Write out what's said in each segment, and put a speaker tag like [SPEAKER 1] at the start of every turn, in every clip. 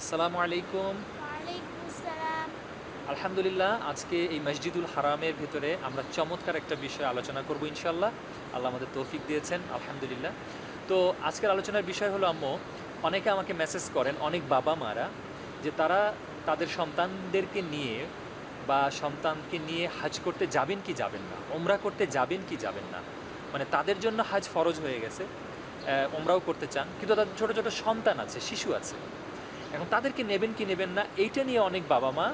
[SPEAKER 1] আসসালামু আলাইকুম। আলহামদুলিল্লাহ আজকে এই মসজিদুল হারামের ভেতরে আমরা চমৎকার একটা বিষয় আলোচনা করব ইনশাল্লাহ আল্লাহ আমাদের তৌফিক দিয়েছেন আলহামদুলিল্লাহ। তো আজকের আলোচনার বিষয় হলো আম্মু অনেকে আমাকে মেসেজ করেন অনেক বাবা মারা যে তারা তাদের সন্তানদেরকে নিয়ে বা সন্তানকে নিয়ে হাজ করতে যাবেন কি যাবেন না ওমরা করতে যাবেন কি যাবেন না মানে তাদের জন্য হাজ ফরজ হয়ে গেছে ওমরাও করতে চান কিন্তু তাদের ছোট ছোট সন্তান আছে শিশু আছে। এখন তাদেরকে নেবেন কি নেবেন না, এইটা নিয়ে অনেক বাবা মা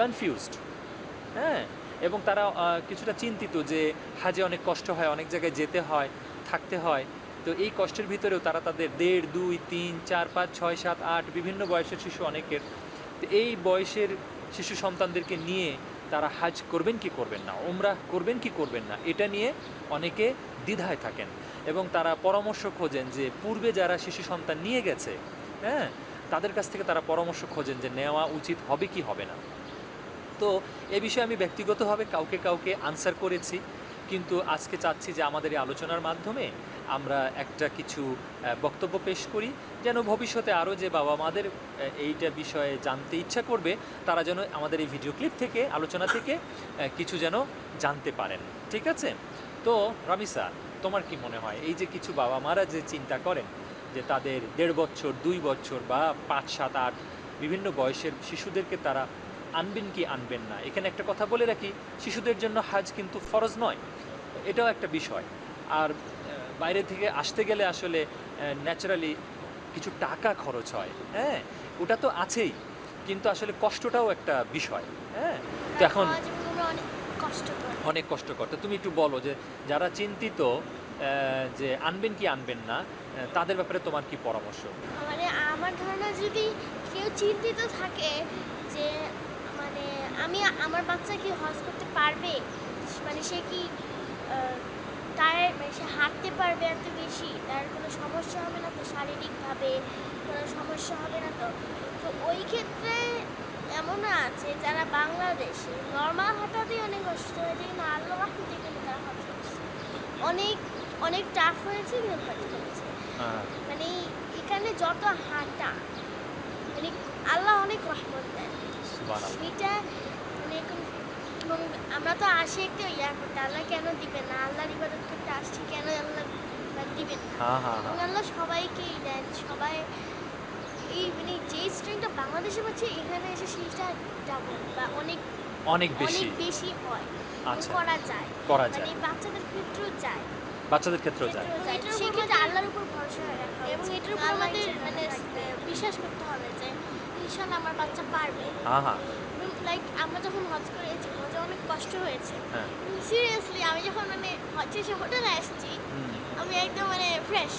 [SPEAKER 1] কনফিউজড হ্যাঁ? এবং তারা কিছুটা চিন্তিত যে হাজে অনেক কষ্ট হয়, অনেক জায়গায় যেতে হয়, থাকতে হয়। তো এই কষ্টের ভিতরেও তারা তাদের দেড়, দুই, তিন, চার, পাঁচ, ছয়, সাত, আট বিভিন্ন বয়সের শিশু অনেকের। তো এই বয়সের শিশু সন্তানদেরকে নিয়ে তারা হাজ করবেন কি করবেন না ওমরা করবেন কি করবেন না, এটা নিয়ে অনেকে দ্বিধায় থাকেন। এবং তারা পরামর্শ খোঁজেন যে পূর্বে যারা শিশু সন্তান নিয়ে গেছে হ্যাঁ তাদের কাছ থেকে তারা পরামর্শ খোঁজেন যে নেওয়া উচিত হবে কি হবে না। তো এ বিষয়ে আমি ব্যক্তিগতভাবে কাউকে কাউকে আনসার করেছি, কিন্তু আজকে চাচ্ছি যে আমাদের এই আলোচনার মাধ্যমে আমরা একটা কিছু বক্তব্য পেশ করি, যেন ভবিষ্যতে আরও যে বাবা মাদের এইটা বিষয়ে জানতে ইচ্ছা করবে, তারা যেন আমাদের এই ভিডিও ক্লিপ থেকে, আলোচনা থেকে কিছু যেন জানতে পারেন। ঠিক আছে? তো রামিসা, তোমার কি মনে হয়? এই যে কিছু বাবা মারা যে চিন্তা করেন যে তাদের দেড় বছর দুই বছর বা পাঁচ সাত আট বিভিন্ন বয়সের শিশুদেরকে তারা আনবেন কি আনবেন না। এখানে একটা কথা বলে রাখি শিশুদের জন্য হাজ কিন্তু ফরজ নয়। এটাও একটা বিষয়। আর বাইরে থেকে আসতে গেলে আসলে ন্যাচারালি কিছু টাকা খরচ হয় হ্যাঁ? ওটা তো আছেই কিন্তু আসলে কষ্টটাও একটা বিষয় হ্যাঁ? তো এখন
[SPEAKER 2] অনেক কষ্টকর।
[SPEAKER 1] তো তুমি একটু বলো যে যারা চিন্তিত যে আনবেন কি আনবেন না তাদের ব্যাপারে তোমার কি পরামর্শ?
[SPEAKER 2] মানে আমার ধারণা যদি কেউ চিন্তিত থাকে যে মানে আমি, আমার বাচ্চা কি হজ করতে পারবে? মানে সে কি তার মানে সে হাঁটতে পারবে এত বেশি? তার কোনো সমস্যা হবে না তো শারীরিকভাবে? কোনো সমস্যা হবে না তো? তো ওই ক্ষেত্রে এমনও আছে যারা বাংলাদেশে নর্মাল হাঁটাতেই অনেক অসুস্থ হয়ে যায়, কিন্তু আল্লাহ কিন্তু তারা অনেক অনেক টাফ হয়েছে কিন্তু হজ করেছে।
[SPEAKER 1] হ্যাঁ।
[SPEAKER 2] মানে এখানে যত হাঁটা মানে আল্লাহ অনেক রহমত দেন। সেটা মানে এবং আমরা তো আসি একটা ইয়া করতে আল্লাহ কেন দিবেন না? আল্লাহর ইবাদত করতে আসছি কেন আল্লাহ দিবেন না?
[SPEAKER 1] হ্যাঁ হ্যাঁ
[SPEAKER 2] এবং আল্লাহ সবাইকেই দেন সবাই এই মানে যে স্ট্রেংটা বাংলাদেশে পাচ্ছে এখানে এসে সেইটা ডাবল বা অনেক
[SPEAKER 1] অনেক বেশি
[SPEAKER 2] অনেক বেশি। হয়।
[SPEAKER 1] আচ্ছা।
[SPEAKER 2] করা যায়। মানে বাচ্চাদের ক্ষেত্রেও যায়।
[SPEAKER 1] বাচ্চাদের ক্ষেত্রেও যায়।
[SPEAKER 2] সেক্ষেত্রে আল্লাহর উপর ভরসা রাখা এবং এটার উপর আমাদের মানে বিশ্বাস করতে হবে যে ইনশাল্লাহ আমার বাচ্চা পারবে।
[SPEAKER 1] হ্যাঁ হ্যাঁ
[SPEAKER 2] লাইক আমরা যখন হজ করেছি হজে অনেক কষ্ট হয়েছে।
[SPEAKER 1] হ্যাঁ।
[SPEAKER 2] সিরিয়াসলি আমি যখন মানে হজ শেষে হোটেলে আসছি আমি একদম মানে ফ্রেশ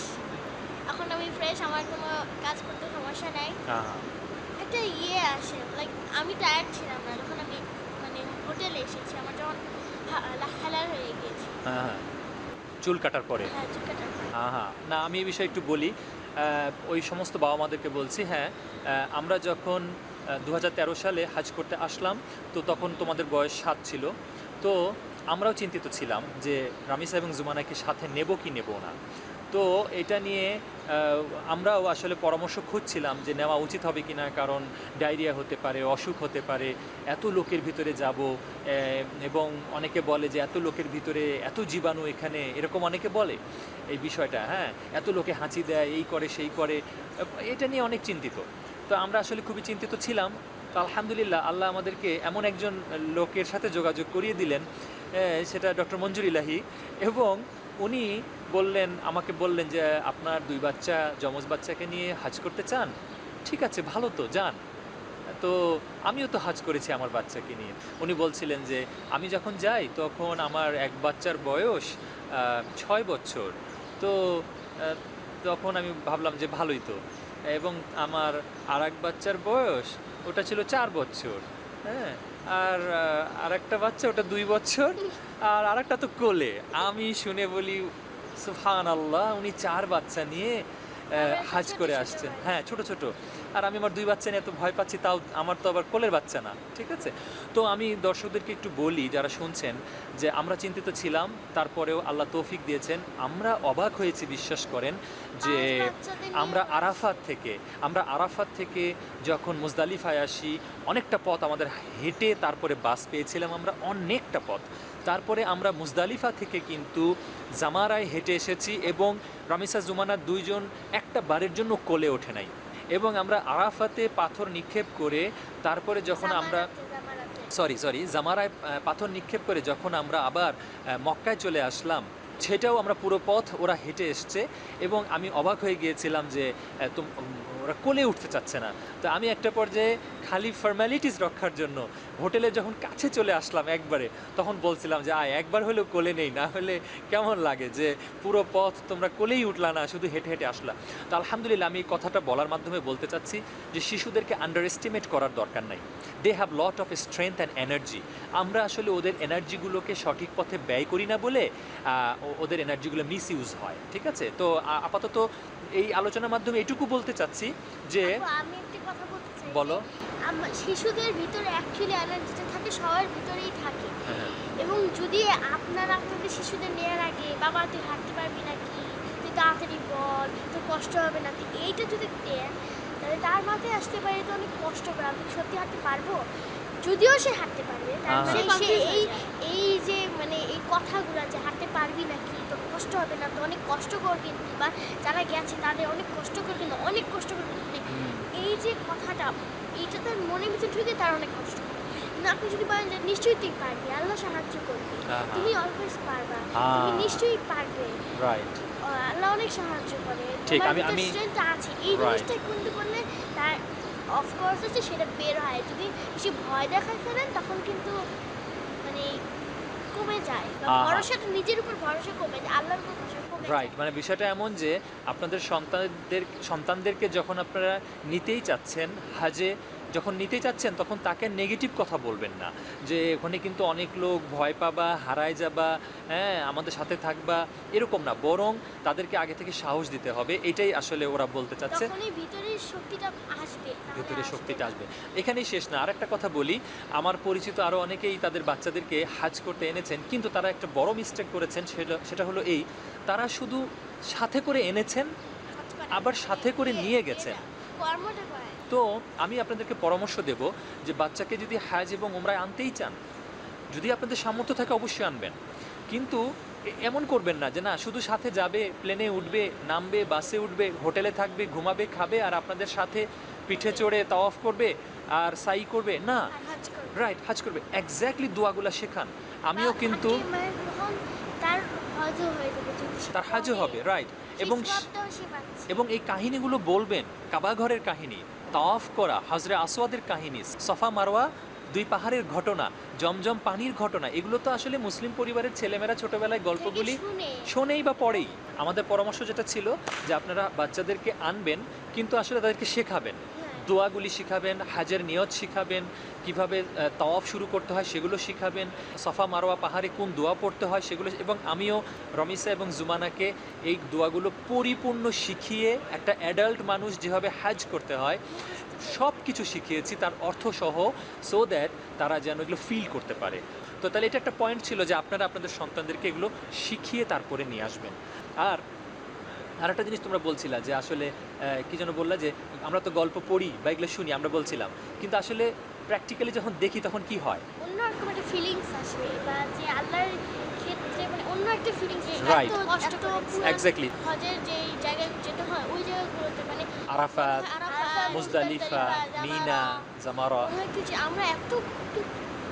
[SPEAKER 2] এখন আমি ফ্রেশ আমার কোনো কাজ করতে সমস্যা নাই।
[SPEAKER 1] হ্যাঁ হ্যাঁ
[SPEAKER 2] একটা ইয়ে আসে লাইক আমি টায়ার্ড ছিলাম না। যখন আমি মানে হোটেলে এসেছি আমার যখন হালাল হয়ে গিয়েছে।
[SPEAKER 1] হ্যাঁ হ্যাঁ। চুল কাটার পরে।
[SPEAKER 2] হ্যাঁ
[SPEAKER 1] হ্যাঁ না আমি এই বিষয়ে একটু বলি। ওই সমস্ত বাবা মাদেরকে বলছি হ্যাঁ আমরা যখন দু হাজার তেরো সালে হাজ করতে আসলাম তো তখন তোমাদের বয়স সাত ছিল। তো আমরাও চিন্তিত ছিলাম যে রামিসা এবং জুমানাকে সাথে নেব কি নেব না। তো এটা নিয়ে আমরাও আসলে পরামর্শ খুঁজছিলাম যে নেওয়া উচিত হবে কি না কারণ ডায়রিয়া হতে পারে, অসুখ হতে পারে, এত লোকের ভিতরে যাব এবং অনেকে বলে যে এত লোকের ভিতরে এত জীবাণু এখানে, এরকম অনেকে বলে এই বিষয়টা হ্যাঁ এত লোকে হাঁচি দেয়, এই করে, সেই করে এটা নিয়ে অনেক চিন্তিত। তো আমরা আসলে খুবই চিন্তিত ছিলাম। তো আলহামদুলিল্লাহ, আল্লাহ আমাদেরকে এমন একজন লোকের সাথে যোগাযোগ করিয়ে দিলেন সেটা ডক্টর মঞ্জুর ইলাহি। এবং উনি বললেন, আমাকে বললেন যে, আপনার দুই বাচ্চা, যমজ বাচ্চাকে নিয়ে হাজ করতে চান? ঠিক আছে, ভালো তো, যান। তো আমিও তো হাজ করেছি আমার বাচ্চাকে নিয়ে। উনি বলছিলেন যে, আমি যখন যাই, তখন আমার এক বাচ্চার বয়স ছয় বছর। তো তখন আমি ভাবলাম যে, ভালোই তো। এবং আমার আর এক বাচ্চার বয়স ওটা ছিল চার বছর হ্যাঁ? আর আর একটা বাচ্চা, ওটা দুই বছর, আর আরেকটা তো কোলে। আমি শুনে বলি সুফান আল্লাহ উনি চার বাচ্চা নিয়ে হাজ করে
[SPEAKER 2] ছোট
[SPEAKER 1] আসছেন। হ্যাঁ ছোট ছোট। আর আমি আমার দুই বাচ্চা নিয়ে এত ভয় পাচ্ছি তাও আমার তো আবার কোলের বাচ্চা না ঠিক আছে? তো আমি দর্শকদেরকে একটু বলি যারা শুনছেন যে আমরা চিন্তিত ছিলাম তারপরেও আল্লাহ তৌফিক দিয়েছেন। আমরা অবাক হয়েছি বিশ্বাস করেন যে আমরা আরাফাত থেকে আমরা আরাফাত থেকে যখন মুজদালিফায় আসি অনেকটা পথ আমাদের হেঁটে তারপরে বাস পেয়েছিলাম আমরা অনেকটা পথ। তারপরে আমরা মুজদালিফা থেকে কিন্তু জামারায় হেঁটে এসেছি এবং রামিসা জুমানা দুইজন একটা বারের জন্য কোলে ওঠে নাই এবং আমরা আরাফাতে পাথর নিক্ষেপ করে তারপরে যখন আমরা। সরি সরি জামারায় পাথর নিক্ষেপ করে যখন আমরা আবার মক্কায় চলে আসলাম সেটাও আমরা পুরো পথ ওরা হেঁটে এসছে এবং আমি অবাক হয়ে গিয়েছিলাম যে ওরা কোলে উঠতে চাচ্ছে না। তো আমি একটা পর্যায়ে খালি ফর্ম্যালিটিস রক্ষার জন্য হোটেলে যখন কাছে চলে আসলাম একবারে, তখন বলছিলাম যে, আয়, একবার হলেও কোলে নেই, না হলে কেমন লাগে যে, পুরো পথ তোমরা কোলেই উঠলা না, শুধু হেঁটে হেঁটে আসলা। তো আলহামদুলিল্লাহ আমি এই কথাটা বলার মাধ্যমে বলতে চাচ্ছি যে, শিশুদেরকে আন্ডার এস্টিমেট করার দরকার নাই। They have lot of strength and energy আমরা আসলে ওদের এনার্জিগুলোকে সঠিক পথে ব্যয় করি না বলে ওদের এনার্জিগুলো মিস ইউজ হয়, ঠিক আছে? তো আপাতত এই আলোচনার মাধ্যমে এটুকু বলতে চাচ্ছি যে
[SPEAKER 2] আমি একটি কথা বলতে চাই
[SPEAKER 1] বলো।
[SPEAKER 2] শিশুদের ভিতরে অ্যাকচুয়ালি এনার্জিটা থাকে সবার ভিতরেই থাকে
[SPEAKER 1] হ্যাঁ,
[SPEAKER 2] এবং যদি আপনারা আপনাদের শিশুদের নেওয়ার আগে বাবা তুই হাঁটতে পারবি নাকি তুই তাড়াতাড়ি বল তোর কষ্ট হবে না তুই এইটা যদি দেন তাহলে তার মাথায় আসতে পারে তো অনেক কষ্ট করে আমি কি সত্যি হাঁটতে পারব যদিও সে হাঁটতে পারবে তার
[SPEAKER 1] হ্যাঁ,
[SPEAKER 2] মানে
[SPEAKER 1] হ্যাঁ।
[SPEAKER 2] সে এই এই যে মানে এই কথাগুলো যে হাঁটতে পারবি নাকি তোর কষ্ট হবে না তো অনেক কষ্ট করবি বা যারা গেছে তাদের অনেক কষ্ট করবি না অনেক কষ্ট মানে
[SPEAKER 1] হুম,
[SPEAKER 2] এই যে কথাটা এইটা তার মনের ভিতরে ঢুকে তার অনেক কষ্ট কিন্তু আপনি যদি বলেন যে নিশ্চয়ই তুই পারবি আল্লাহ সাহায্য করবি। তুমি অলওয়েজ পারবা। তুমি নিশ্চয়ই পারবে।
[SPEAKER 1] রাইট
[SPEAKER 2] আল্লাহ অনেক সাহায্য করে।
[SPEAKER 1] ঠিক, আমি- আমি-
[SPEAKER 2] আছে। এই জিনিসটা কিন্তু করলে তার অফকোর্স আছে সেটা বের হয়। যদি বেশি ভয় দেখায় ফেলেন তখন কিন্তু মানে কমে যায়। ভরসাটা নিজের উপর ভরসা কমে যায় আল্লাহর উপর ভরসা কমে
[SPEAKER 1] রাইট মানে বিষয়টা এমন যে আপনাদের সন্তানদের সন্তানদেরকে যখন আপনারা নিতেই চাচ্ছেন হাজে যখন নিতে চাচ্ছেন তখন তাকে নেগেটিভ কথা বলবেন না। যে ওখানে কিন্তু অনেক লোক ভয় পাবা হারায় যাবা হ্যাঁ আমাদের সাথে থাকবা এরকম না। বরং তাদেরকে আগে থেকে সাহস দিতে হবে। এটাই আসলে ওরা বলতে চাচ্ছে।
[SPEAKER 2] ভিতরের শক্তিটা আসবে
[SPEAKER 1] শক্তিটা আসবে। এখানেই শেষ না। আর একটা কথা বলি আমার পরিচিত আরও অনেকেই তাদের বাচ্চাদেরকে হাজ করতে এনেছেন কিন্তু তারা একটা বড় মিস্টেক করেছেন সেটা সেটা হলো এই তারা শুধু সাথে করে এনেছেন আবার সাথে করে
[SPEAKER 2] ইয়ে,
[SPEAKER 1] নিয়ে গেছেন।
[SPEAKER 2] কর্মটা করে
[SPEAKER 1] তো আমি আপনাদেরকে পরামর্শ দেব যে বাচ্চাকে যদি হাজ এবং ওমরায় আনতেই চান যদি আপনাদের সামর্থ্য থাকে অবশ্যই আনবেন। কিন্তু এমন করবেন না যে না শুধু সাথে যাবে প্লেনে উঠবে নামবে বাসে উঠবে হোটেলে থাকবে ঘুমাবে খাবে আর আপনাদের সাথে পিঠে চড়ে তাওয়াফ করবে আর সাই করবে। না। রাইট হাজ করবে। এক্স্যাক্টলি দোয়াগুলা শেখান। আমিও কিন্তু
[SPEAKER 2] মানে তার হজও
[SPEAKER 1] হবে রাইট। এবং। এবং এই কাহিনীগুলো বলবেন কাবাঘরের কাহিনী। তাওয়াফ করা হাজরে আসওয়াদের কাহিনী সফা মারোয়া দুই পাহাড়ের ঘটনা জমজম পানির ঘটনা এগুলো তো আসলে মুসলিম পরিবারের ছেলেমেয়েরা ছোটবেলায় গল্পগুলি শোনেই বা পড়েই। আমাদের পরামর্শ যেটা ছিল যে আপনারা বাচ্চাদেরকে আনবেন কিন্তু আসলে তাদেরকে শেখাবেন। দোয়াগুলি শিখাবেন, হাজের নিয়ত শিখাবেন, কীভাবে তাওয়াফ শুরু করতে হয় সেগুলো শিখাবেন, সফা মারোয়া পাহাড়ে কোন দোয়া পড়তে হয় সেগুলো এবং আমিও রমিসা এবং জুমানাকে এই দোয়াগুলো পরিপূর্ণ শিখিয়ে একটা অ্যাডাল্ট মানুষ যেভাবে হাজ করতে হয় সব কিছু শিখিয়েছি তার অর্থ সহ সো দ্যাট তারা যেন এগুলো ফিল করতে পারে। তো তাহলে এটা একটা পয়েন্ট ছিল যে আপনারা আপনাদের সন্তানদেরকে এগুলো শিখিয়ে তারপরে নিয়ে আসবেন। আর আর একটা জিনিস তোমরা বলছিলা যে আসলে কি যেন বললা যে আমরা তো গল্প পড়ি বা এগুলো শুনি আমরা বলছিলাম। কিন্তু আসলে প্র্যাকটিক্যালি যখন দেখি তখন কি হয়?
[SPEAKER 2] অন্যরকম একটা ফিলিংস আসবে বা যে আল্লাহর ক্ষেত্রে মানে অন্য একটা ফিলিংস. এত কষ্ট তো
[SPEAKER 1] Exactly.
[SPEAKER 2] হজের যে জায়গায় যেতে হয় ওই জায়গাগুলোতে মানে
[SPEAKER 1] Arafat
[SPEAKER 2] Arafat,
[SPEAKER 1] Muzdalifah Mina Jamarat.
[SPEAKER 2] মনে আমরা এত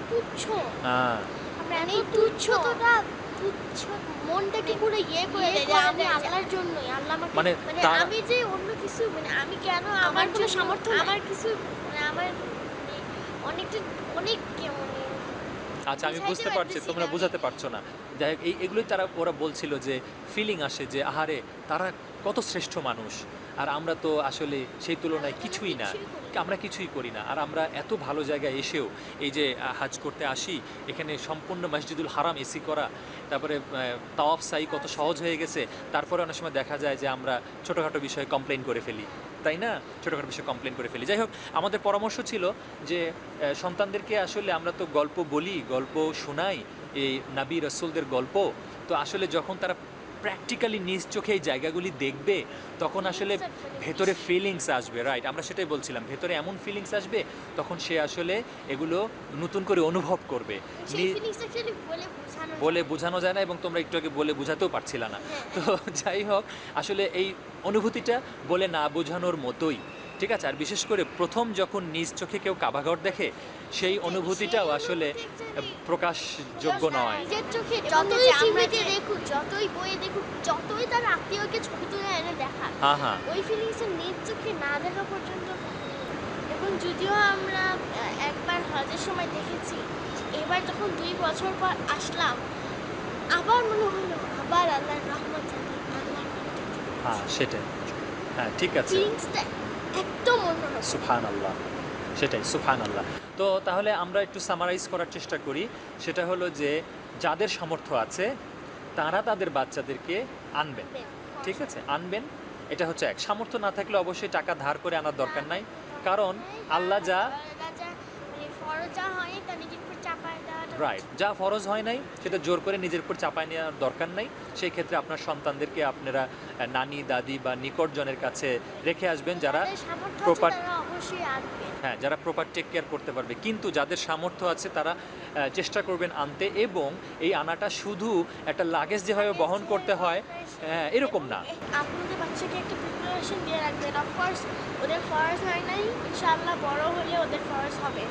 [SPEAKER 2] তুচ্ছ।
[SPEAKER 1] হ্যাঁ।
[SPEAKER 2] আমরা এত তুচ্ছতা তুচ্ছ। মনটাকে পুরো ইয়ে করে দেয় আমি আল্লাহর জন্যই আল্লাহ আমাকে
[SPEAKER 1] মানে
[SPEAKER 2] মানে আমি যে অন্য কিছু মানে আমি কেন আমার কোনো সামর্থ্য আমার কিছু মানে আমার মানে অনেকটা অনেক
[SPEAKER 1] আচ্ছা আমি বুঝতে পারছি তোমরা। বুঝাতে পারছ না। যাই হোক এই এগুলোই তারা ওরা বলছিল যে ফিলিং আসে যে আহারে তারা কত শ্রেষ্ঠ মানুষ। আর আমরা তো আসলে সেই তুলনায় কিছুই না। আমরা কিছুই করি না। আর আমরা এত ভালো জায়গায় এসেও এই যে হাজ করতে আসি, এখানে সম্পূর্ণ মসজিদুল হারাম এসি করা, তারপরে তাওয়াফ সাই কত সহজ হয়ে গেছে, তারপরে অনেক সময় দেখা যায় যে আমরা ছোটোখাটো বিষয়ে কমপ্লেন করে ফেলি। তাই না? ছোটোখাটো বিষয়ে কমপ্লেন করে ফেলি। যাই হোক, আমাদের পরামর্শ ছিল যে সন্তানদেরকে আসলে আমরা তো গল্প বলি, গল্প শোনাই, এই নাবি রসুলদের গল্প। তো আসলে যখন তারা প্র্যাকটিক্যালি নিজ চোখে এই জায়গাগুলি দেখবে তখন আসলে ভেতরে ফিলিংস আসবে রাইট আমরা সেটাই বলছিলাম ভেতরে এমন ফিলিংস আসবে তখন সে আসলে এগুলো নতুন করে অনুভব করবে।
[SPEAKER 2] বলে বোঝানো
[SPEAKER 1] যায় না এবং তোমরা একটু আগে বলে বোঝাতেও পারছিল না।
[SPEAKER 2] হ্যাঁ,
[SPEAKER 1] তো যাই হোক আসলে এই অনুভূতিটা বলে না বোঝানোর মতোই। ঠিক আছে আর বিশেষ করে প্রথম যখন নিজ চোখে কেউ কাবাঘর দেখে সেই অনুভূতিটাও আসলে প্রকাশযোগ্য নয়।
[SPEAKER 2] নিজের চোখে যতই টিভিতে দেখুক যতই বইয়ে দেখুক যতই তার আত্মীয়কে ছবি তুলে এনে দেখাক
[SPEAKER 1] হ্যাঁ হ্যাঁ।
[SPEAKER 2] ওই ফিলিংস নিজ চোখে না দেখা পর্যন্ত এবং যদিও আমরা একবার হজের সময় দেখেছি এবার যখন দুই বছর পর আসলাম আবার মনে হলো আবার আল্লাহর রহমত
[SPEAKER 1] হ্যাঁ সেটাই। হ্যাঁ ঠিক আছে।
[SPEAKER 2] ফিলিংসটা একদম
[SPEAKER 1] সুফান আল্লাহ সেটাই সুফান আল্লাহ তো তাহলে আমরা একটু সামারাইজ করার চেষ্টা করি। সেটা হলো যে যাদের সামর্থ্য আছে তারা তাদের বাচ্চাদেরকে আনবেন। ঠিক আছে? আনবেন। এটা হচ্ছে এক। সামর্থ্য না থাকলে অবশ্যই টাকা ধার করে আনার দরকার নাই। কারণ আল্লাহ যা রাইট যা ফরজ হয় নাই সেটা জোর করে নিজের উপর চাপায় নেওয়ার দরকার নাই। সেই ক্ষেত্রে আপনার সন্তানদেরকে আপনারা নানি দাদি বা নিকটজনের কাছে রেখে আসবেন যারা
[SPEAKER 2] আনবেন।
[SPEAKER 1] হ্যাঁ যারা প্রপার টেক কেয়ার করতে পারবে। কিন্তু যাদের সামর্থ্য আছে তারা চেষ্টা করবেন আনতে এবং এই আনাটা শুধু একটা লাগেজ যেভাবে বহন করতে হয় হ্যাঁ। এরকম না।
[SPEAKER 2] আপনাদের বাচ্চাকে একটা প্রিপারেশন দিয়ে রাখবেন। অফকোর্স ওদের ফরজ হয় নাই। ইনশাআল্লাহ বড় হলে ওদের ফরজ হবে।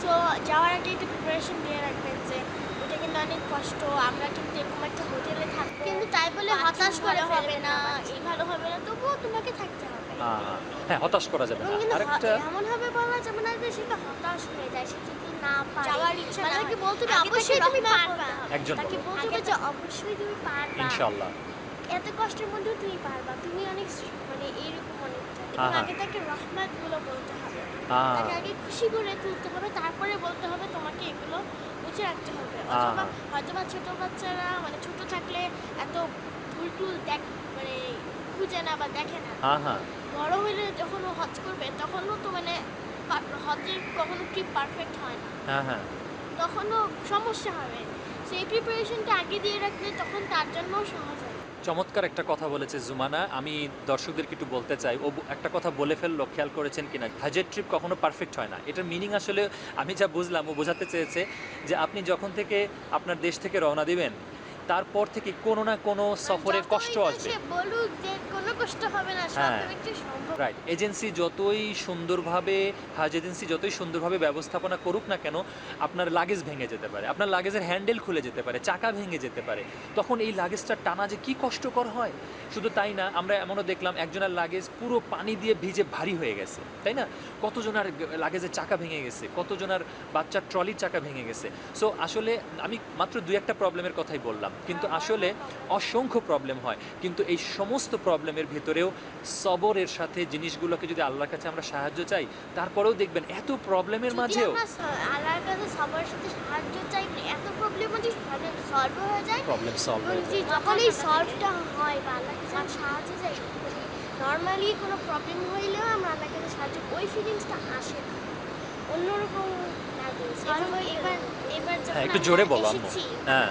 [SPEAKER 2] সো যাওয়ার আগে একটা প্রিপারেশন দিয়ে রাখবেন যে এটা কিন্তু অনেক কষ্ট আমরা কিন্তু এরকম একটা হোটেলে থাকব কিন্তু তাই বলে হতাশ করে হবে না এই ভালো হবে না তবুও তোমাকে থাকতে হবে
[SPEAKER 1] হ্যাঁ হতাশ করা যাবে না আরেকটা
[SPEAKER 2] এমন ভাবে বলা যাবে না যে সেটা হতাশ হয়ে যায় সে যদি না পারে
[SPEAKER 3] যাওয়ার ইচ্ছা না
[SPEAKER 2] মানে তাকে
[SPEAKER 3] হয়।
[SPEAKER 2] বলতে হবে অবশ্যই তুমি পারবা
[SPEAKER 3] হবে।
[SPEAKER 1] একজন
[SPEAKER 2] তাকে
[SPEAKER 1] বলো।
[SPEAKER 2] বলতে হবে যে অবশ্যই তুমি পারবা
[SPEAKER 1] ইনশাল্লাহ
[SPEAKER 2] এত কষ্টের মধ্যেও তুমি পারবা তুমি অনেক মানে এইরকম অনেকটা
[SPEAKER 1] হ্যাঁ, হ্যাঁ।
[SPEAKER 2] আগে তাকে রহমতগুলো বলতে হবে তাকে আগে খুশি করে তুলতে হবে তারপরে বলতে হবে তোমাকে এগুলো বুঝে রাখতে হবে। অথবা ছোট বাচ্চারা মানে ছোট থাকলে এত ভুল টুল দেখ মানে খুঁজে না বা দেখে না।
[SPEAKER 1] হ্যাঁ হ্যাঁ।
[SPEAKER 2] বড় হলে যখন ও হজ করবে তখনও তো মানে হজের কখনো ট্রিপ পারফেক্ট হয় না।
[SPEAKER 1] হ্যাঁ
[SPEAKER 2] তখনও সমস্যা হবে। সেই প্রিপারেশনটা আগে দিয়ে রাখলে তখন তার জন্য সহজ
[SPEAKER 1] চমৎকার একটা কথা বলেছে জুমানা। আমি দর্শকদেরকে একটু বলতে চাই, ও একটা কথা বলে ফেলল, খেয়াল করেছেন কিনা? হাজের ট্রিপ কখনো পারফেক্ট হয় না। এটার মিনিং আসলে আমি যা বুঝলাম, ও বোঝাতে চেয়েছে যে আপনি যখন থেকে আপনার দেশ থেকে রওনা দিবেন তারপর থেকে কোনো না কোনো সফরে কষ্ট আসবে।
[SPEAKER 2] সব
[SPEAKER 1] হ্যাঁ। রাইট এজেন্সি যতই সুন্দরভাবে হাজ এজেন্সি যতই সুন্দরভাবে ব্যবস্থাপনা করুক না কেন আপনার লাগেজ ভেঙে যেতে পারে। আপনার লাগেজের হ্যান্ডেল খুলে যেতে পারে চাকা ভেঙে যেতে পারে। তখন এই লাগেজটা টানা যে কি কষ্টকর হয় শুধু তাই না আমরা এমনও দেখলাম একজনের লাগেজ পুরো পানি দিয়ে ভিজে ভারী হয়ে গেছে তাই না? কতজনের লাগেজের চাকা ভেঙে গেছে কতজনের বাচ্চার ট্রলির চাকা ভেঙে গেছে। সো আসলে আমি মাত্র দুই একটা প্রবলেমের কথাই বললাম। কিন্তু আসলে অসংখ্য প্রবলেম হয়। কিন্তু এই সমস্ত প্রবলেমের ভেতরেও সবরের সাথে জিনিসগুলোকে যদি আল্লাহর কাছে আমরা সাহায্য চাই তারপরেও দেখবেন এত প্রবলেমের মাঝেও
[SPEAKER 2] আল্লাহর কাছে সবার সাথে সাহায্য চাই মানে এত প্রবলেম যদি সলভ হয়ে যায়
[SPEAKER 1] প্রবলেম সলভ হয়ে যায়।
[SPEAKER 2] যখন এই সলভটা হয় বা আল্লাহর কাছে সাহায্য চাই নর্মালি কোনো প্রবলেম হইলেও আমরা আল্লাহর কাছে সাহায্য ওই ফিলিংসটা আসে না। অন্যরকম লাগে। এবার এবার
[SPEAKER 1] হ্যাঁ একটু জোরে বলো হ্যাঁ।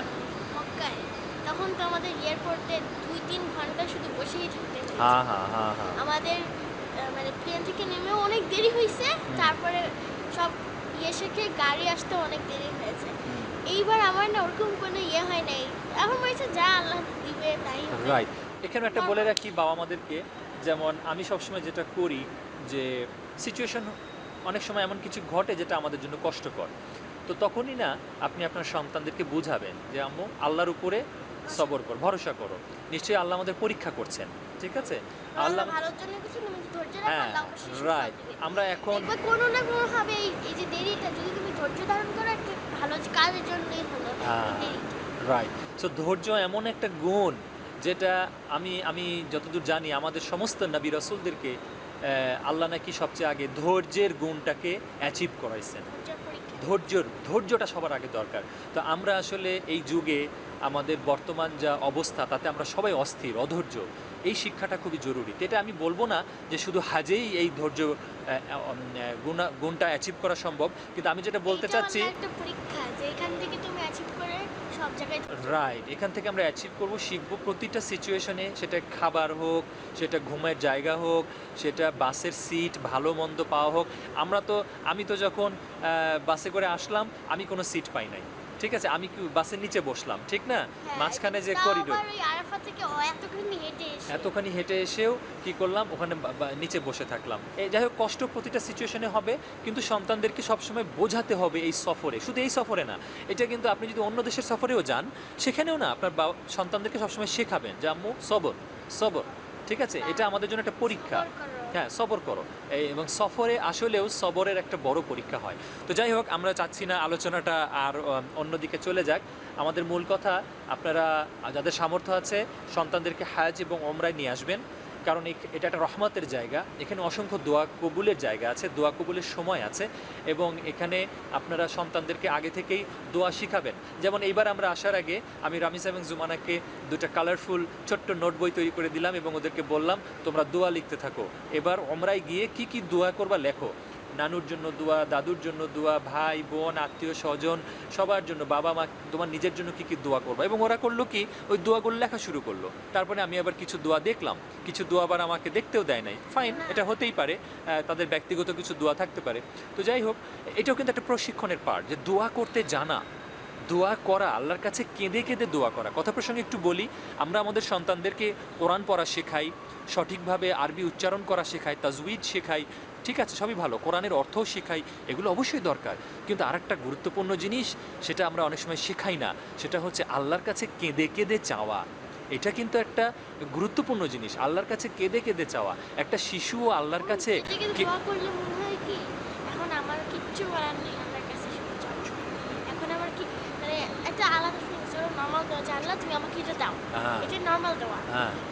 [SPEAKER 2] তখন তো আমাদের এয়ারপোর্টে দুই তিন ঘণ্টা শুধু বসেই থাকতে
[SPEAKER 1] হ্যাঁ হ্যাঁ হ্যাঁ হ্যাঁ।
[SPEAKER 2] আমাদের মানে প্লেন থেকে নেমেও অনেক দেরি হয়েছে তারপরে সব ইয়ে শেখে গাড়ি আসতে অনেক দেরি হয়েছে। এইবার আমার না ওরকম কোনো ইয়ে হয় নাই। এখন মনে হচ্ছে যা আল্লাহ দিবে তাই হবে।
[SPEAKER 1] রাইট এখানে একটা বলে রাখি বাবা মাদেরকে যেমন আমি সবসময় যেটা করি যে সিচুয়েশন অনেক সময় এমন কিছু ঘটে যেটা আমাদের জন্য কষ্টকর। তো তখনই না আপনি আপনার সন্তানদেরকে বুঝাবেন যে আম্মু আল্লাহর উপরে সবর কর ভরসা করো। নিশ্চয়ই আল্লাহ আমাদের পরীক্ষা করছেন ঠিক আছে?
[SPEAKER 2] আল্লাহ
[SPEAKER 1] হ্যাঁ রাইট আমরা এখন
[SPEAKER 2] কোনো না কোনো এই এই যে দেরিটা যদি তুমি ধৈর্য ধারণ করো একটা ভালো কাজের জন্যই হলো
[SPEAKER 1] হ্যাঁ। রাইট সো ধৈর্য এমন একটা গুণ যেটা আমি আমি যতদূর জানি আমাদের সমস্ত নবী রসুলদেরকে আল্লাহ নাকি সবচেয়ে আগে ধৈর্যের গুণটাকে অ্যাচিভ করাইছেন।
[SPEAKER 2] ধৈর্যর
[SPEAKER 1] ধৈর্যটা সবার আগে দরকার। তো আমরা আসলে এই যুগে আমাদের বর্তমান যা অবস্থা তাতে আমরা সবাই অস্থির অধৈর্য। এই শিক্ষাটা খুবই জরুরি। তো এটা আমি বলব না যে শুধু হাজেই এই ধৈর্য গুণা গুণটা অ্যাচিভ করা সম্ভব কিন্তু আমি যেটা বলতে চাচ্ছি
[SPEAKER 2] একটা পরীক্ষা যে এখান থেকে তুমি অ্যাচিভ করে সব জায়গায়
[SPEAKER 1] রাইট এখান থেকে আমরা অ্যাচিভ করব শিখব প্রতিটা সিচুয়েশনে সেটা খাবার হোক, সেটা ঘুমের জায়গা হোক, সেটা বাসের সিট ভালো মন্দ পাওয়া হোক। আমরা তো, আমি তো যখন বাসে করে আসলাম, আমি কোনো সিট পাই নাই। ঠিক আছে আমি কি বাসের নিচে বসলাম ঠিক না?
[SPEAKER 2] হ্যাঁ,
[SPEAKER 1] মাঝখানে যে করিডোর।
[SPEAKER 2] এতখানি হেঁটে
[SPEAKER 1] এসেও কি করলাম? ওখানে নিচে বসে থাকলাম। এই যাই হোক কষ্ট প্রতিটা সিচুয়েশনে হবে কিন্তু সন্তানদেরকে সবসময় বোঝাতে হবে এই সফরে। শুধু এই সফরে না এটা কিন্তু আপনি যদি অন্য দেশের সফরেও যান সেখানেও না আপনার সন্তানদেরকে সবসময় শেখাবেন যে আম্মু সবর সবর। ঠিক আছে? এটা আমাদের জন্য একটা পরীক্ষা। হ্যাঁ সবর করো। এই এবং সফরে আসলেও সবরের একটা বড় পরীক্ষা হয়। তো যাই হোক আমরা চাচ্ছি না আলোচনাটা আর অন্যদিকে চলে যাক। আমাদের মূল কথা আপনারা যাদের সামর্থ্য আছে সন্তানদেরকে হাজ এবং ওমরায় নিয়ে আসবেন। কারণ এটা একটা রহমতের জায়গা। এখানে অসংখ্য দোয়া কবুলের জায়গা আছে, দোয়া কবুলের সময় আছে এবং এখানে আপনারা সন্তানদেরকে আগে থেকেই দোয়া শিখাবেন। যেমন এইবার আমরা আসার আগে আমি রামিস এবং জুমানাকে দুটা কালারফুল ছোট্ট নোট বই তৈরি করে দিলাম এবং ওদেরকে বললাম, তোমরা দোয়া লিখতে থাকো। এবার ওমরায় গিয়ে কি কি দোয়া করবা লেখো। নানুর জন্য দোয়া দাদুর জন্য দোয়া ভাই বোন আত্মীয় স্বজন সবার জন্য বাবা মা তোমার নিজের জন্য কি কি দোয়া করবা? এবং ওরা করল কি? ওই দোয়াগুলো লেখা শুরু করল। তারপরে আমি আবার কিছু দোয়া দেখলাম। কিছু দোয়া আবার আমাকে দেখতেও দেয় নাই। ফাইন এটা হতেই পারে। তাদের ব্যক্তিগত কিছু দোয়া থাকতে পারে। তো যাই হোক এটাও কিন্তু একটা প্রশিক্ষণের পার্ট যে দোয়া করতে জানা দোয়া করা আল্লাহর কাছে কেঁদে কেঁদে দোয়া করা। কথা প্রসঙ্গে একটু বলি আমরা আমাদের সন্তানদেরকে কোরআন পড়া শেখাই সঠিকভাবে আরবি উচ্চারণ করা শেখাই তাজউইদ শেখাই ঠিক আছে সবই ভালো। কোরআনের অর্থও শেখাই এগুলো অবশ্যই দরকার। কিন্তু আরেকটা গুরুত্বপূর্ণ জিনিস সেটা আমরা অনেক সময় শেখাই না সেটা হচ্ছে আল্লাহর কাছে কেঁদে কেঁদে চাওয়া। এটা কিন্তু একটা গুরুত্বপূর্ণ জিনিস আল্লাহর কাছে কেঁদে কেঁদে চাওয়া। একটা শিশুও আল্লাহর কাছে
[SPEAKER 2] এটা কিন্তু
[SPEAKER 1] কে-
[SPEAKER 2] দোয়া করলে কি এখন আমার কিচ্ছু করার নেই আল্লাহর কাছে শুধু চাও। এখন আমার কি একটা আলাদা ফিলিংস ওরা নর্মাল দেওয়া যে আল্লাহ তুমি আমাকে এটা দাও এটা নর্মাল দেওয়া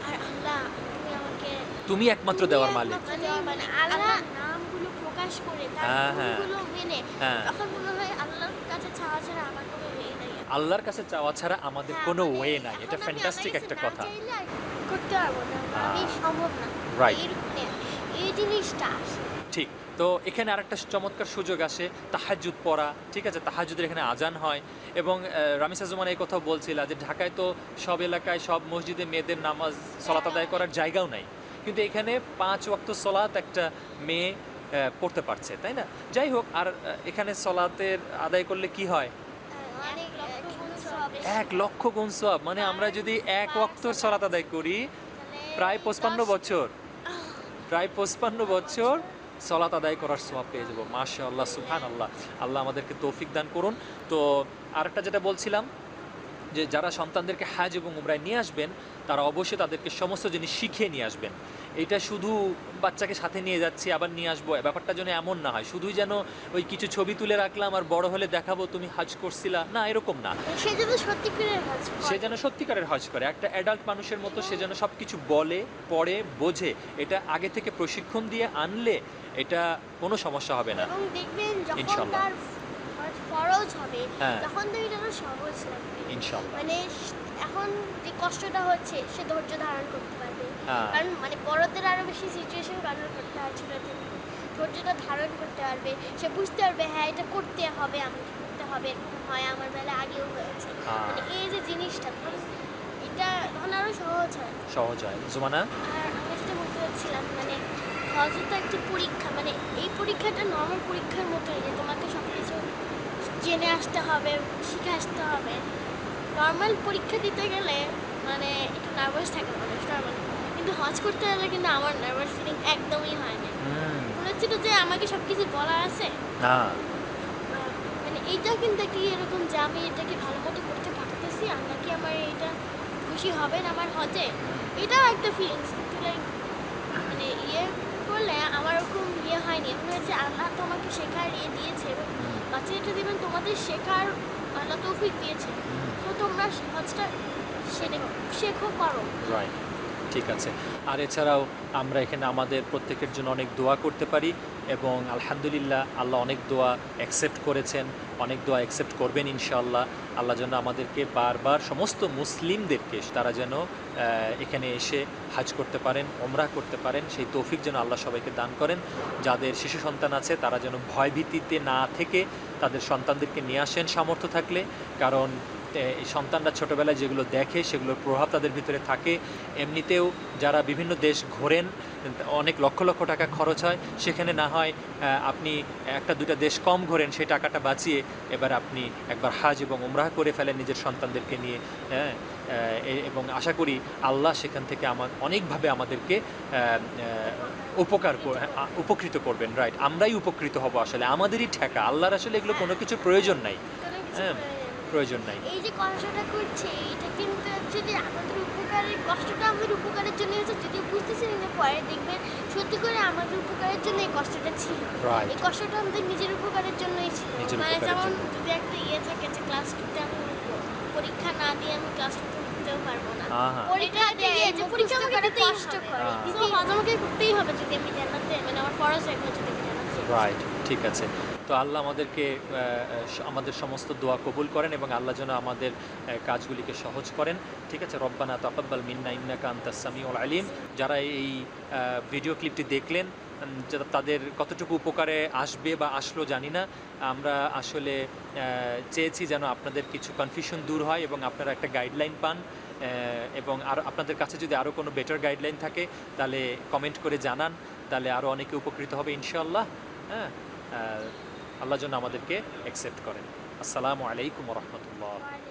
[SPEAKER 2] আর আল্লাহ তুমি আমাকে
[SPEAKER 1] তুমি একমাত্র দেওয়ার মালিক
[SPEAKER 2] একমাত্র দেওয়ার মানে আল্লাহ নামগুলো প্রকাশ করে তার
[SPEAKER 1] হ্যাঁ, হ্যাঁ।
[SPEAKER 2] গুণগুলো মেনে।
[SPEAKER 1] হ্যাঁ।
[SPEAKER 2] তখন মনে হয় আল্লাহর কাছে চাওয়া ছাড়া আমার কোনো ওয়ে নাই।
[SPEAKER 1] আল্লাহর কাছে চাওয়া ছাড়া আমাদের
[SPEAKER 2] হ্যাঁ,
[SPEAKER 1] কোনো
[SPEAKER 2] মানে
[SPEAKER 1] ওয়ে নাই। এটা ফ্যান্টাস্টিক একটা কথা।
[SPEAKER 2] করতে পারব না আমি সম্ভব না।
[SPEAKER 1] Right.
[SPEAKER 2] এই এই জিনিসটা।
[SPEAKER 1] ঠিক। তো এখানে আরেকটা চমৎকার সুযোগ আসে তাহাজুদ পড়া। ঠিক আছে তাহাজুদের এখানে আজান হয়। এবং আহ, রামিসা জুমান এই কথা বলছিল যে ঢাকায় তো সব এলাকায় সব মসজিদে মেয়েদের নামাজ সলাত আদায় করার জায়গাও নাই। কিন্তু এখানে পাঁচ ওয়াক্ত সলাত একটা মেয়ে পড়তে পারছে, তাই না? যাই হোক, আর এখানে সলাতের আদায় করলে কি হয়?
[SPEAKER 2] সব
[SPEAKER 1] এক লক্ষ গুণ সব মানে আমরা যদি এক ওয়াক্তর সলাত আদায় করি, প্রায় পঁচপান্ন বছর, প্রায় পঁচপান্ন বছর সলাত আদায় করার সোয়াব পেয়ে যাব। মাশা আল্লাহ সুহান আল্লাহ আল্লাহ আমাদেরকে তৌফিক দান করুন। তো আরেকটা যেটা বলছিলাম যে যারা সন্তানদেরকে হাজ এবং উমরায় নিয়ে আসবেন তারা অবশ্যই তাদেরকে সমস্ত জিনিস শিখিয়ে নিয়ে আসবেন। এটা শুধু বাচ্চাকে সাথে নিয়ে যাচ্ছি আবার নিয়ে আসব ব্যাপারটা যেন এমন না হয়। শুধুই যেন ওই কিছু ছবি তুলে রাখলাম আর বড় হলে দেখাবো তুমি হাজ করছিলা। না এরকম না।
[SPEAKER 2] সে কাজ
[SPEAKER 1] সে যেন সত্যিকারের হজ করে। একটা অ্যাডাল্ট মানুষের মতো সে যেন সব কিছু বলে পড়ে বোঝে এটা আগে থেকে প্রশিক্ষণ দিয়ে আনলে এটা কোনো সমস্যা হবে না। ইনশাল্লাহ।
[SPEAKER 2] ফরজ হবে
[SPEAKER 1] হ্যাঁ।
[SPEAKER 2] তখন তো এটা সহজ লাগবে। মানে এখন যে কষ্টটা হচ্ছে সে ধৈর্য ধারণ করতে পারবে।
[SPEAKER 1] হ্যাঁ।
[SPEAKER 2] কারণ মানে বড়দের আরও বেশি সিচুয়েশন কন্ট্রোল করতে হয় ছোটদের ধৈর্যটা ধারণ করতে পারবে। সে বুঝতে পারবে হ্যাঁ এটা করতে হবে আমাকে করতে হবে এরকম হয় আমার বেলা আগেও হয়েছে।
[SPEAKER 1] হ্যাঁ।
[SPEAKER 2] মানে এই যে জিনিসটা তখন এটা তখন আরও সহজ হয়।
[SPEAKER 1] সহজ হয়। জুমানা?
[SPEAKER 2] আর আমি যেটা বলতে চাচ্ছিলাম মানে হজ তো একটা পরীক্ষা মানে এই পরীক্ষাটা নর্মাল পরীক্ষার মতোই যে তোমাকে জেনে আসতে হবে শিখে আসতে হবে। নর্মাল পরীক্ষা দিতে গেলে মানে একটু নার্ভাস থাকে মানুষ নর্মাল কিন্তু হজ করতে গেলে কিন্তু আমার নার্ভাস ফিলিং একদমই হয় না। মনে হচ্ছিল যে আমাকে সব কিছু বলা আছে মানে এইটা কিন্তু কি এরকম যে আমি এটাকে ভালো মতো করতে পারতেছি আর নাকি আমার এটা খুশি হবেন আমার হজে? এটাও একটা ফিলিংস কিন্তু লাইক মানে ইয়ে করলে আমার ওরকম ইয়ে হয়নি। মনে হচ্ছে আল্লাহ তো আমাকে শেখার ইয়ে দিয়েছে এবং বাচ্চা এটা দেবেন তোমাদের শেখার আল্লাহ তৌফিক দিয়েছে। তো তোমরা হজটা শেখো করো।
[SPEAKER 1] রাইট ঠিক আছে। আর এছাড়াও আমরা এখানে আমাদের প্রত্যেকের জন্য অনেক দোয়া করতে পারি এবং আলহামদুলিল্লাহ আল্লাহ অনেক দোয়া অ্যাকসেপ্ট করেছেন, অনেক দোয়া অ্যাকসেপ্ট করবেন ইনশাআল্লাহ। আল্লাহ যেন আমাদেরকে বারবার সমস্ত মুসলিমদেরকে তারা যেন এখানে এসে হাজ করতে পারেন ওমরা করতে পারেন, সেই তৌফিক যেন আল্লাহ সবাইকে দান করেন। যাদের শিশু সন্তান আছে তারা যেন ভয়ভীতিতে না থেকে তাদের সন্তানদেরকে নিয়ে আসেন সামর্থ্য থাকলে। কারণ সন্তানরা ছোটোবেলায় যেগুলো দেখে সেগুলোর প্রভাব তাদের ভিতরে থাকে। এমনিতেও যারা বিভিন্ন দেশ ঘোরেন অনেক লক্ষ লক্ষ টাকা খরচ হয়। সেখানে না হয় আপনি একটা দুটা দেশ কম ঘোরেন সেই টাকাটা বাঁচিয়ে এবার আপনি একবার হাজ এবং উমরাহ করে ফেলেন নিজের সন্তানদেরকে নিয়ে। হ্যাঁ এবং আশা করি আল্লাহ সেখান থেকে আমার অনেকভাবে আমাদেরকে উপকার উপকৃত করবেন। রাইট আমরাই উপকৃত হব আসলে। আমাদেরই ঠেকা। আল্লাহর আসলে এগুলো কোনো কিছু প্রয়োজন নাই। হ্যাঁ,
[SPEAKER 2] প্রয়োজন নাই। এই যে কষ্টটা করছে এটা কিন্তু যদি আমাদের উপকারের কষ্টটা আমাদের উপকারের জন্য হচ্ছে। যদি বুঝতেছি না পরে দেখবেন সত্যি করে আমাদের উপকারের জন্য এই কষ্টটা ছিল। এই কষ্টটা আমাদের নিজের উপকারের জন্যই ছিল। মানে যেমন যদি একটা ইয়ে থাকে যে ক্লাস টুতে আমি পরীক্ষা না দিয়ে আমি ক্লাস টুতে উঠতেও পারব না। পরীক্ষা দিয়ে যে পরীক্ষা আমাকে দিতে কষ্ট করে। দিতে আমাকে করতেই হবে যদি আমি জানাতে মানে আমার ফরজ এগুলো যদি আমি জানাতে
[SPEAKER 1] রাইট ঠিক আছে। তো আল্লাহ আমাদেরকে আমাদের সমস্ত দোয়া কবুল করেন এবং আল্লাহ যেন আমাদের কাজগুলিকে সহজ করেন। ঠিক আছে? রব্বানা তাকাব্বাল মিন্না ইন্নাকা আনতাস সামিউল আলিম। যারা এই ভিডিও ক্লিপটি দেখলেন তাদের কতটুকু উপকারে আসবে বা আসলো জানি না। আমরা আসলে চেয়েছি যেন আপনাদের কিছু কনফিউশন দূর হয় এবং আপনারা একটা গাইডলাইন পান এবং আর আপনাদের কাছে যদি আরও কোনো বেটার গাইডলাইন থাকে, তাহলে কমেন্ট করে জানান। তাহলে আরও অনেকে উপকৃত হবে ইনশাল্লাহ হ্যাঁ? আল্লাহ যেন আমাদেরকে অ্যাকসেপ্ট করেন। আসসালামু আলাইকুম রহমতুল্লাহ।